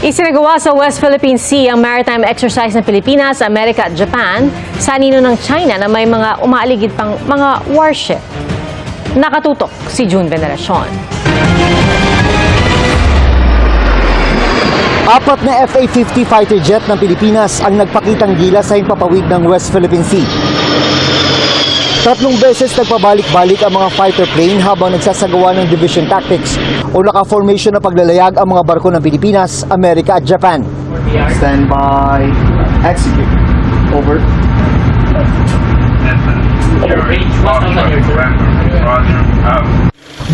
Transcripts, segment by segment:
Isinagawa sa West Philippine Sea ang maritime exercise ng Pilipinas, Amerika at Japan sa anino ng China na may mga umaaligid pang mga warship. Nakatutok si June Veneracion. Apat na FA-50 fighter jet ng Pilipinas ang nagpakitang gila sa himpapawid ng West Philippine Sea. Tatlong beses nagpabalik-balik ang mga fighter plane habang nagsasagawa ng division tactics o naka-formation na paglalayag ang mga barko ng Pilipinas, Amerika at Japan. Stand by. Execute. Over.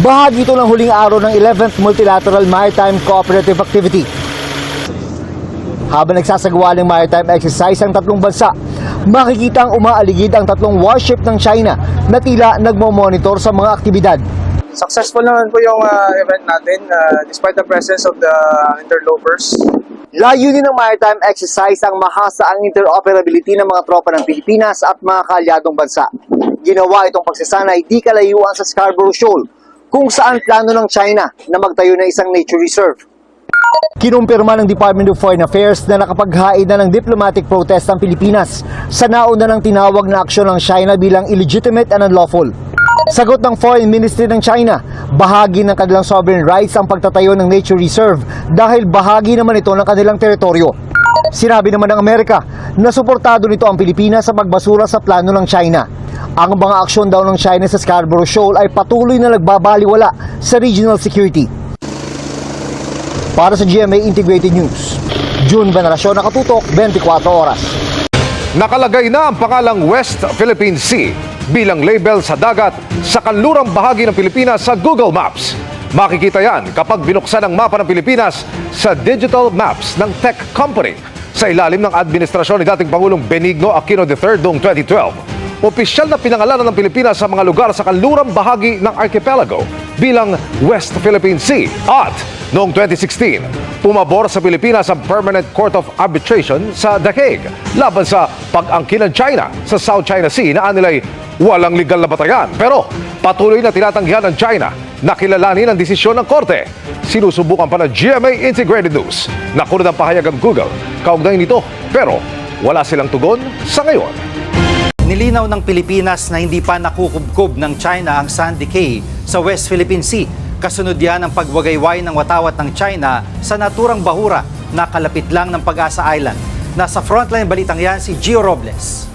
Bahagi ito ng huling araw ng 11th Multilateral Maritime Cooperative Activity. Habang nagsasagawa ng maritime exercise ang tatlong bansa, makikita ang umaaligid ang tatlong warship ng China na tila nagmo-monitor sa mga aktibidad. Successful naman po yung ah, event natin ah, despite the presence of the interlopers. Layunin ng maritime exercise ang mahasa ang interoperability ng mga tropa ng Pilipinas at mga kaalyadong bansa. Ginawa itong pagsasanay di kalayuan sa Scarborough Shoal, kung saan plano ng China na magtayo ng isang nature reserve. Kinumpirma ng Department of Foreign Affairs na nakapaghain na ng diplomatic protest ang Pilipinas sa nauna ng tinawag na aksyon ng China bilang illegitimate and unlawful. Sagot ng Foreign Ministry ng China, bahagi ng kanilang sovereign rights ang pagtatayo ng nature reserve dahil bahagi naman ito ng kanilang teritoryo. Sinabi naman ng Amerika na suportado nito ang Pilipinas sa pagbasura sa plano ng China. Ang mga aksyon daw ng China sa Scarborough Shoal ay patuloy na nagbabaliwala sa regional security. Para sa GMA Integrated News, June Veneracion nakatutok 24 oras. Nakalagay na ang pangalang West Philippine Sea bilang label sa dagat sa kanlurang bahagi ng Pilipinas sa Google Maps. Makikita yan kapag binuksan ang mapa ng Pilipinas sa digital maps ng tech company sa ilalim ng administrasyon ni dating Pangulong Benigno Aquino III noong 2012. Opisyal na pinangalanan ng Pilipinas sa mga lugar sa kanlurang bahagi ng archipelago bilang West Philippine Sea at noong 2016, pumabor sa Pilipinas ang Permanent Court of Arbitration sa The Hague laban sa pag-angkin ng China sa South China Sea na anilay walang legal na batayan. Pero patuloy na tinatanggihan ng China na kilalanin ang desisyon ng korte. Sinusubukan pa ng GMA Integrated News na kunod ang pahayag ang Google kaugnay nito pero wala silang tugon sa ngayon. Nilinaw ng Pilipinas na hindi pa nakukubkob ng China ang Sandy Cay sa West Philippine Sea. Kasunod yan ang pagwagayway ng watawat ng China sa naturang bahura na kalapit lang ng Pag-asa Island. Nasa frontline balitang yan si Gio Robles.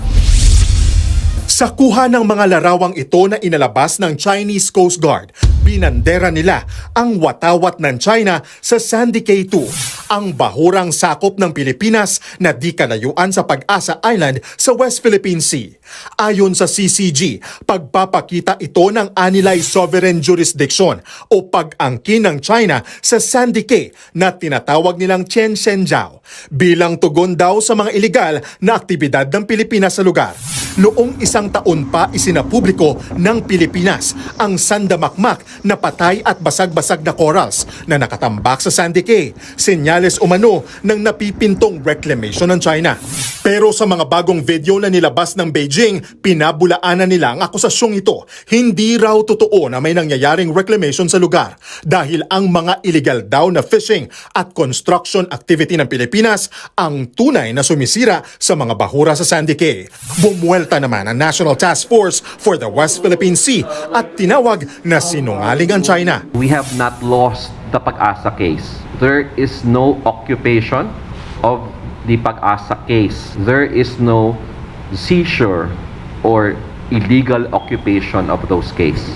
Sa kuha ng mga larawang ito na inalabas ng Chinese Coast Guard, binandera nila ang watawat ng China sa Sandy Cay 2, ang bahurang sakop ng Pilipinas na di kalayuan sa Pag-asa Island sa West Philippine Sea. Ayon sa CCG, pagpapakita ito ng anilay sovereign jurisdiction o pag-angkin ng China sa Sandy Cay na tinatawag nilang Chen Shenzhou bilang tugon daw sa mga ilegal na aktibidad ng Pilipinas sa lugar. Noong isang taon pa isinapubliko ng Pilipinas ang sandamakmak na patay at basag-basag na corals na nakatambak sa Sandy Cay, senyales umano ng napipintong reclamation ng China. Pero sa mga bagong video na nilabas ng Beijing, pinabulaanan nila ang akusasyong ito. Hindi raw totoo na may nangyayaring reclamation sa lugar dahil ang mga illegal daw na fishing at construction activity ng Pilipinas ang tunay na sumisira sa mga bahura sa Sandy Cay. Bumuelta naman ang National Task Force for the West Philippine Sea at tinawag na sinungaling ang China. we have not lost the Pag-asa case. There is no occupation of the Pag-asa case. There is no seizure or illegal occupation of those case.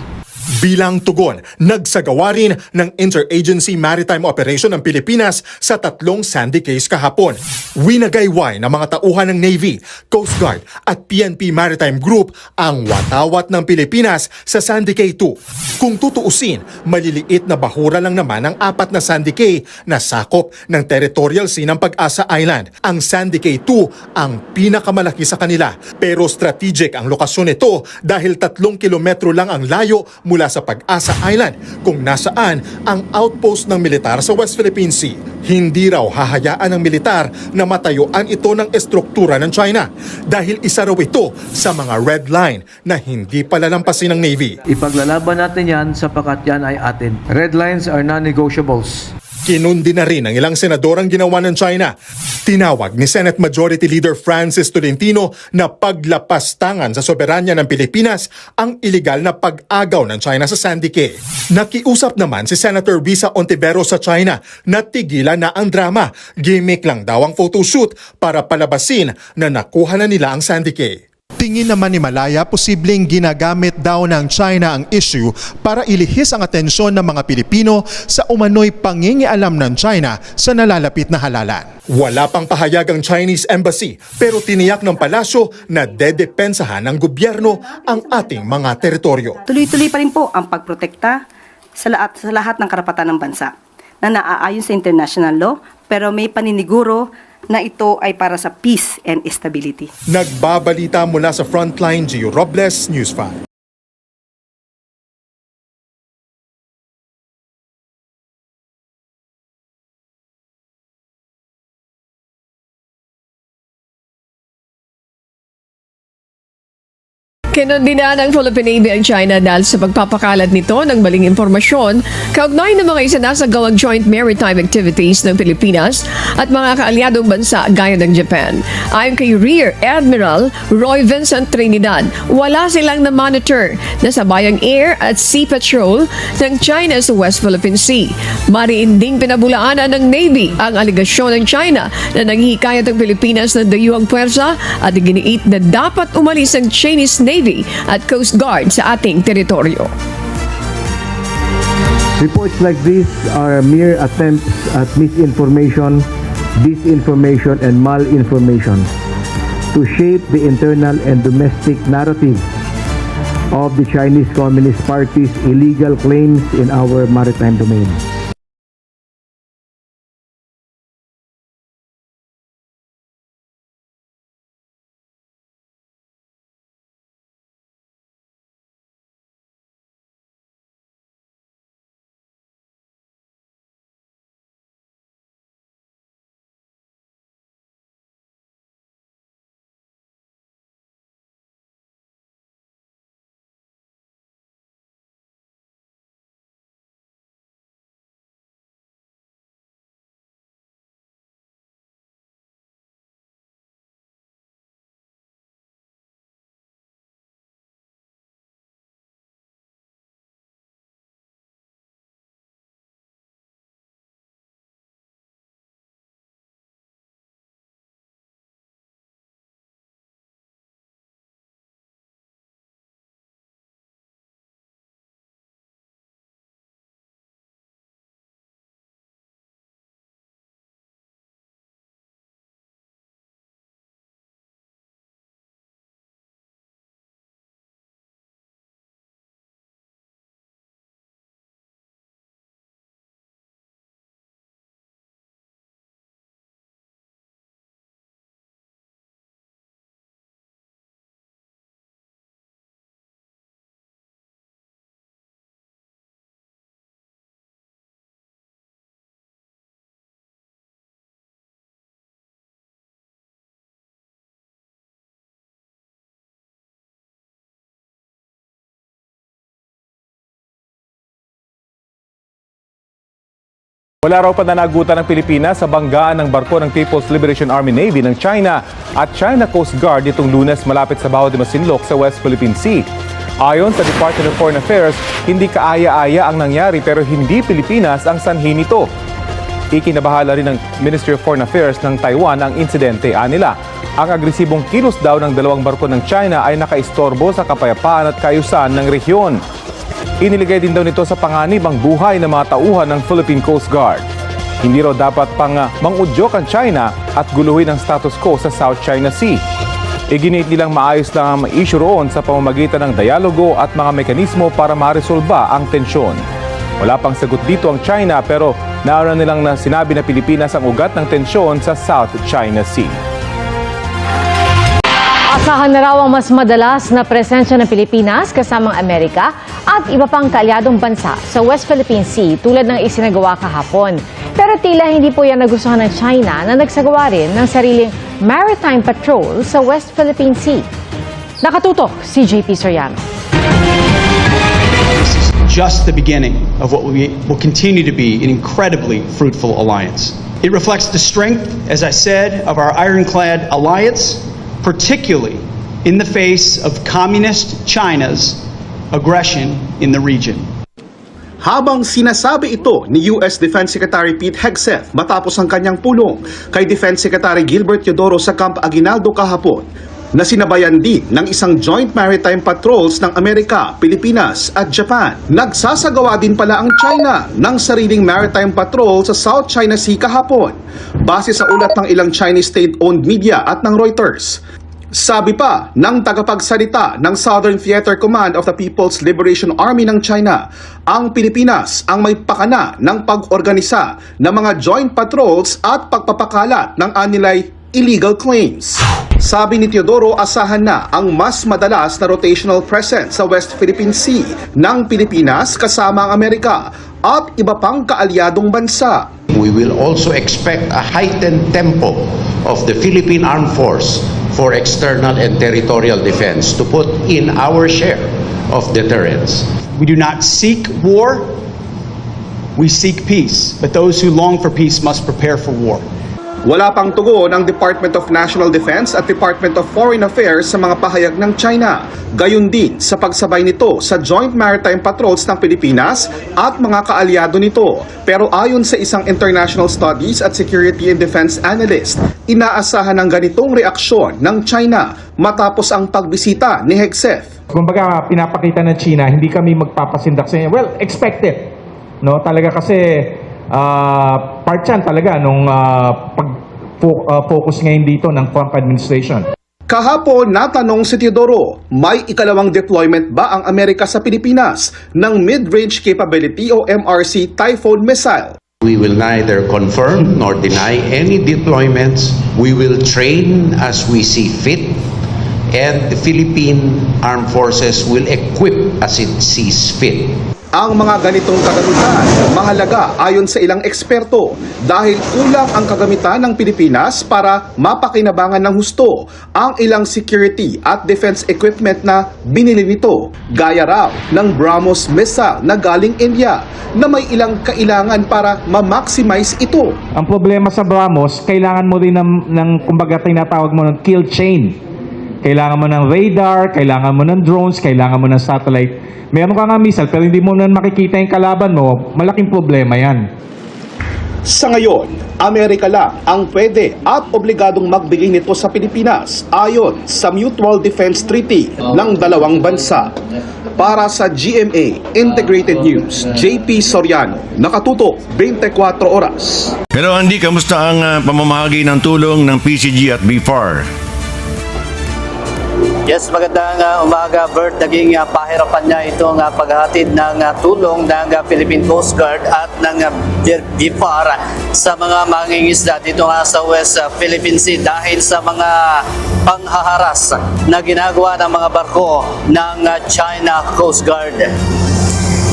Bilang tugon, nagsagawa rin ng Interagency Maritime Operation ng Pilipinas sa tatlong Sandy case kahapon. Winagayway ng mga tauhan ng Navy, Coast Guard at PNP Maritime Group ang watawat ng Pilipinas sa Sandy Cay 2. Kung tutuusin, maliliit na bahura lang naman ang apat na Sandy Cay na sakop ng territorial sea ng Pag-asa Island. Ang Sandy Cay 2 ang pinakamalaki sa kanila pero strategic ang lokasyon nito dahil tatlong kilometro lang ang layo mula sa Pag-asa Island kung nasaan ang outpost ng militar sa West Philippine Sea. Hindi raw hahayaan ng militar na matayuan ito ng estruktura ng China dahil isa raw ito sa mga red line na hindi palalampasin ng Navy. Ipaglalaban natin yan sapagkat yan ay atin. Red lines are non-negotiables. Kinundi na rin ng ilang senador ang ginawa ng China. Tinawag ni Senate Majority Leader Francis Tolentino na paglapastangan sa soberanya ng Pilipinas ang iligal na pag-agaw ng China sa Sandy. Nakiusap naman si Senator Risa Ontiveros sa China na tigilan na ang drama. Gimmick lang daw ang photoshoot para palabasin na nakuha na nila ang Sandy. Tingin naman ni Malaya, posibleng ginagamit daw ng China ang issue para ilihis ang atensyon ng mga Pilipino sa umano'y pangingialam ng China sa nalalapit na halalan. Wala pang pahayag ang Chinese Embassy pero tiniyak ng palasyo na dedepensahan ng gobyerno ang ating mga teritoryo. Tuloy-tuloy pa rin po ang pagprotekta sa lahat, sa lahat ng karapatan ng bansa na naaayon sa international law pero may paniniguro na ito ay para sa peace and stability. Nagbabalita mula sa Frontline, Gio Robles, News 5. Kinundina ng Philippine Navy ang China dahil sa pagpapakalat nito ng maling impormasyon kaugnay ng mga isinasagawang joint maritime activities ng Pilipinas at mga kaalyadong bansa gaya ng Japan. Ayon kay Rear Admiral Roy Vincent Trinidad, wala silang na-monitor na sabayang air at sea patrol ng China sa West Philippine Sea. Mariinding pinabulaanan ng Navy ang aligasyon ng China na nanghihikayat ang Pilipinas ng dayuhang puwersa at iginiit na dapat umalis ang Chinese Navy at Coast Guard sa ating teritoryo. Reports like this are mere attempts at misinformation, disinformation, and malinformation to shape the internal and domestic narrative of the Chinese Communist Party's illegal claims in our maritime domain. Wala raw pananagutan ng Pilipinas sa banggaan ng barko ng People's Liberation Army Navy ng China at China Coast Guard itong lunes malapit sa Bao de Masinloc sa West Philippine Sea. Ayon sa Department of Foreign Affairs, hindi kaaya-aya ang nangyari pero hindi Pilipinas ang sanhi nito. Ikinabahala rin ng Ministry of Foreign Affairs ng Taiwan ang insidente anila. Ang agresibong kilos daw ng dalawang barko ng China ay nakaistorbo sa kapayapaan at kaayusan ng rehiyon. Iniligay din daw nito sa panganib ang buhay ng mga tauhan ng Philippine Coast Guard. Hindi raw dapat pang uh, mangudyok ang China at guluhin ang status quo sa South China Sea. Iginit nilang maayos lang ang issue roon sa pamamagitan ng dialogo at mga mekanismo para maresolba ang tensyon. Wala pang sagot dito ang China pero nauna nilang na sinabi na Pilipinas ang ugat ng tensyon sa South China Sea. Asahan na raw ang mas madalas na presensya ng Pilipinas kasamang Amerika at iba pang kaalyadong bansa sa West Philippine Sea tulad ng isinagawa kahapon. Pero tila hindi po yan nagustuhan ng China na nagsagawa rin ng sariling maritime patrol sa West Philippine Sea. Nakatutok si JP Soriano. just the beginning of what we will continue to be an incredibly fruitful alliance. It reflects the strength, as I said, of our ironclad alliance, particularly in the face of communist China's aggression in the region. Habang sinasabi ito ni US Defense Secretary Pete Hegseth matapos ang kanyang pulong kay Defense Secretary Gilbert Teodoro sa Camp Aguinaldo kahapon, na sinabayan din ng isang joint maritime patrols ng Amerika, Pilipinas at Japan. Nagsasagawa din pala ang China ng sariling maritime patrol sa South China Sea kahapon, base sa ulat ng ilang Chinese state-owned media at ng Reuters. Sabi pa ng tagapagsalita ng Southern Theater Command of the People's Liberation Army ng China, ang Pilipinas ang may pakana ng pag-organisa ng mga joint patrols at pagpapakalat ng anilay illegal claims. Sabi ni Teodoro, asahan na ang mas madalas na rotational presence sa West Philippine Sea ng Pilipinas kasama ang Amerika at iba pang kaalyadong bansa. We will also expect a heightened tempo of the Philippine Armed Force for external and territorial defense to put in our share of deterrence. We do not seek war, we seek peace, but those who long for peace must prepare for war. Wala pang tugon ng Department of National Defense at Department of Foreign Affairs sa mga pahayag ng China. Gayon din sa pagsabay nito sa Joint Maritime Patrols ng Pilipinas at mga kaalyado nito. Pero ayon sa isang International Studies at Security and Defense Analyst, inaasahan ng ganitong reaksyon ng China matapos ang pagbisita ni Hegseth. Kumbaga, pinapakita ng China, hindi kami magpapasindak sa inyo. Well, expected. No, talaga kasi ah, part yan talaga nung ah, pag fo- ah, focus ngayon dito ng Trump administration. Kahapon, natanong si Teodoro, may ikalawang deployment ba ang Amerika sa Pilipinas ng Mid-Range Capability o MRC Typhoon missile? We will neither confirm nor deny any deployments. We will train as we see fit, and the Philippine Armed Forces will equip as it sees fit. Ang mga ganitong kagamitan, mahalaga ayon sa ilang eksperto dahil kulang ang kagamitan ng Pilipinas para mapakinabangan ng husto ang ilang security at defense equipment na binili nito, gaya raw ng BrahMos missile na galing India na may ilang kailangan para ma-maximize ito. Ang problema sa Brahmos, kailangan mo rin ng, ng kumbaga tinatawag mo ng kill chain. Kailangan mo ng radar, kailangan mo ng drones, kailangan mo ng satellite. Meron ka nga missile pero hindi mo na makikita yung kalaban mo, malaking problema yan. Sa ngayon, Amerika lang ang pwede at obligadong magbigay nito sa Pilipinas ayon sa Mutual Defense Treaty ng dalawang bansa. Para sa GMA Integrated News, JP Soriano, nakatutok 24 oras. Hello Andy, kamusta ang ah, pamamahagi ng tulong ng PCG at BFAR? Yes, magandang uh, umaga, Bert. Naging uh, pahirapan niya itong uh, paghatid ng uh, tulong ng uh, Philippine Coast Guard at ng uh, BIFAR sa mga mangingisda dito nga sa West uh, Philippine Sea dahil sa mga panghaharas na ginagawa ng mga barko ng uh, China Coast Guard.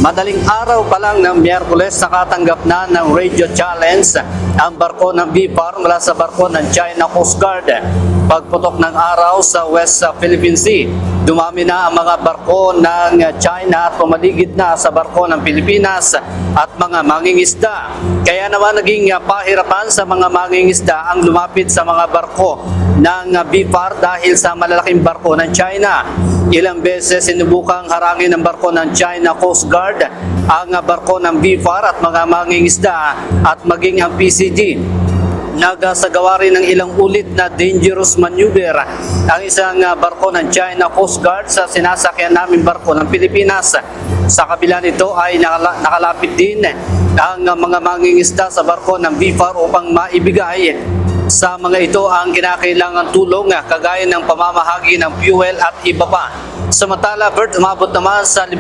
Madaling araw pa lang ng Miyerkules nakatanggap na ng radio challenge ang barko ng BIPAR mula sa barko ng China Coast Guard. Pagputok ng araw sa West Philippine Sea, dumami na ang mga barko ng China at pumaligid na sa barko ng Pilipinas at mga mangingisda. Kaya naman naging pahirapan sa mga mangingisda ang lumapit sa mga barko ng BIPAR dahil sa malalaking barko ng China. Ilang beses sinubukang harangin ng barko ng China Coast Guard ang barko ng BIFAR at mga mangingisda at maging ang PCG. Nagasagawa rin ng ilang ulit na dangerous maneuver ang isang ah, barko ng China Coast Guard sa sinasakyan namin barko ng Pilipinas. Sa kabila nito ay nakala- nakalapit din ang mga mangingisda sa barko ng BIFAR upang maibigay sa mga ito ang kinakailangan tulong ah, kagaya ng pamamahagi ng fuel at iba pa. Samantala, Bert, umabot naman sa 50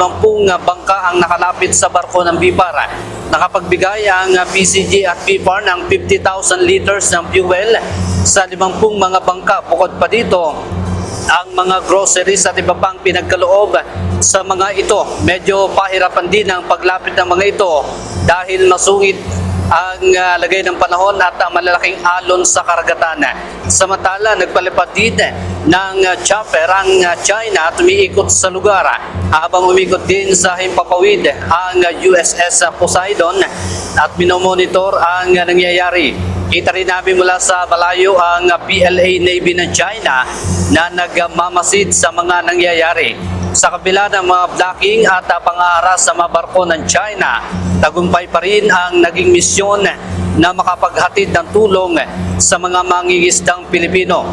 bangka ang nakalapit sa barko ng BIPAR. Nakapagbigay ang PCG at BIPAR ng 50,000 liters ng fuel sa 50 mga bangka. Bukod pa dito, ang mga groceries at iba pang pinagkaloob sa mga ito. Medyo pahirapan din ang paglapit ng mga ito dahil masungit ang ah, lagay ng panahon at ah, malalaking alon sa karagatan. Samantala, nagpalipad din ng ah, chopper ang ah, China at umiikot sa lugar habang umikot din sa himpapawid ang ah, USS Poseidon at minomonitor ang ah, nangyayari. Kita rin namin mula sa malayo ang PLA Navy ng China na nagmamasid sa mga nangyayari. Sa kabila ng mga blocking at pang-aaras sa mga barko ng China, tagumpay pa rin ang naging misyon na makapaghatid ng tulong sa mga mangingisdang Pilipino.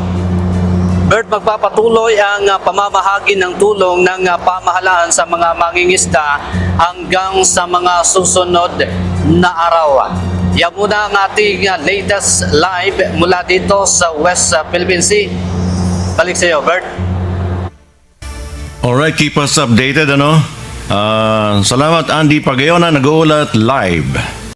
Bert, magpapatuloy ang pamamahagi ng tulong ng pamahalaan sa mga mangingisda hanggang sa mga susunod na araw. Yan muna ang ating latest live mula dito sa West Philippine Sea. Balik sa iyo, Bert. Alright, keep us updated ano. Ah, salamat Andy Pagayona nag-uulat live.